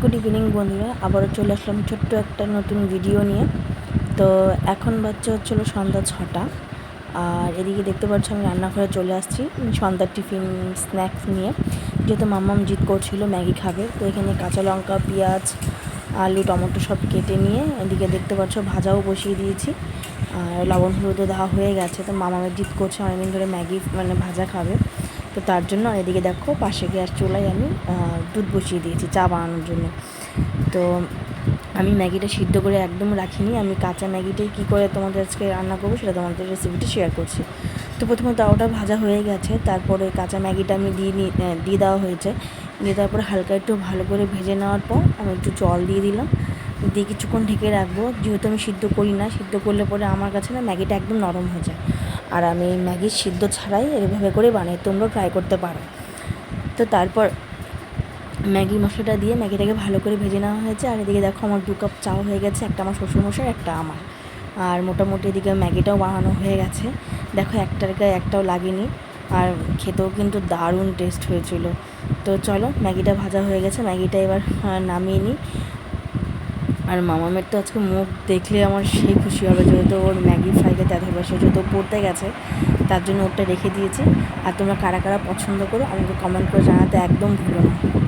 Good evening বন্ধুরা, আবারও চলে আসলাম ছোট্ট একটা নতুন ভিডিও নিয়ে। তো এখন বাচ্চা হচ্ছিল সন্ধ্যা ছটা, আর এদিকে দেখতে পাচ্ছ আমি রান্নাঘরে চলে আসছি, সন্ধ্যার টিফিন, স্ন্যাক্স নিয়ে। যেহেতু মাম্মাম জিত করছিল, ম্যাগি খাবে, তো এখানে কাঁচা লঙ্কা, পেঁয়াজ, আলু, টমেটো সব কেটে নিয়ে এদিকে দেখতে পাচ্ছ ভাজাও বসিয়ে দিয়েছি। আর লবণ হলুদও দেওয়া হয়ে গেছে, তো মামামের জিত করছে অনেকদিন ধরে ম্যাগি মানে ভাজা খাবে। তো তার জন্য এদিকে দেখো পাশে গ্যাস চুলায় আমি দুধ বসিয়ে দিয়েছি, চা বানানোর জন্য। তো আমি ম্যাগিটা সিদ্ধ করে একদম রাখিনি। আমি কাঁচা ম্যাগিটাই কী করে তোমাদের আজকে রান্না করব সেটা তোমাদের রেসিপিটা শেয়ার করছি। তো প্রথমে তাওটা ভাজা হয়ে গেছে, তারপরে কাঁচা ম্যাগিটা আমি দিয়ে দিয়ে দেওয়া হয়েছে। দিয়ে তারপর হালকা একটু ভালো করে ভেজে নেওয়ার পর আমি একটু জল দিয়ে দিলাম। দিয়ে কিছুক্ষণ ঢেকে রাখব। যেহেতু আমি সিদ্ধ করি না, সিদ্ধ করলে পরে আমার কাছে না ম্যাগিটা একদম নরম হয়ে যায়। আর আমি ম্যাগি সিদ্ধ ছাড়াই এভাবে করে বানাই, তোমরাও ট্রাই করতে পারো। তো তারপর ম্যাগি মশলাটা দিয়ে ম্যাগিটাকে ভালো করে ভেজে নেওয়া হয়েছে। আর এদিকে দেখো আমার দু কাপ চাও হয়ে গেছে, একটা আমার শ্বশুরমশাই একটা আমার। আর মোটামুটি এদিকে ম্যাগিটাও বানানো হয়ে গেছে। দেখো একটার গায়ে একটাও লাগেনি, আর খেতেও কিন্তু দারুণ টেস্ট হয়েছিল। তো চলো ম্যাগিটা ভাজা হয়ে গেছে, ম্যাগিটা এবার নামিয়ে নিই। আর মামামের তো আজকে মুখ দেখলে আমার সেই খুশি হবে, যেহেতু ওর ম্যাগি ফ্রাই তাদের ভালোবাসে যেহেতু পড়তে গেছে, তার জন্য ওরটা রেখে দিয়েছি। আর তোমরা কারা কারা পছন্দ করো আমাকে কমেন্ট করে জানাতে একদম ভুলো না।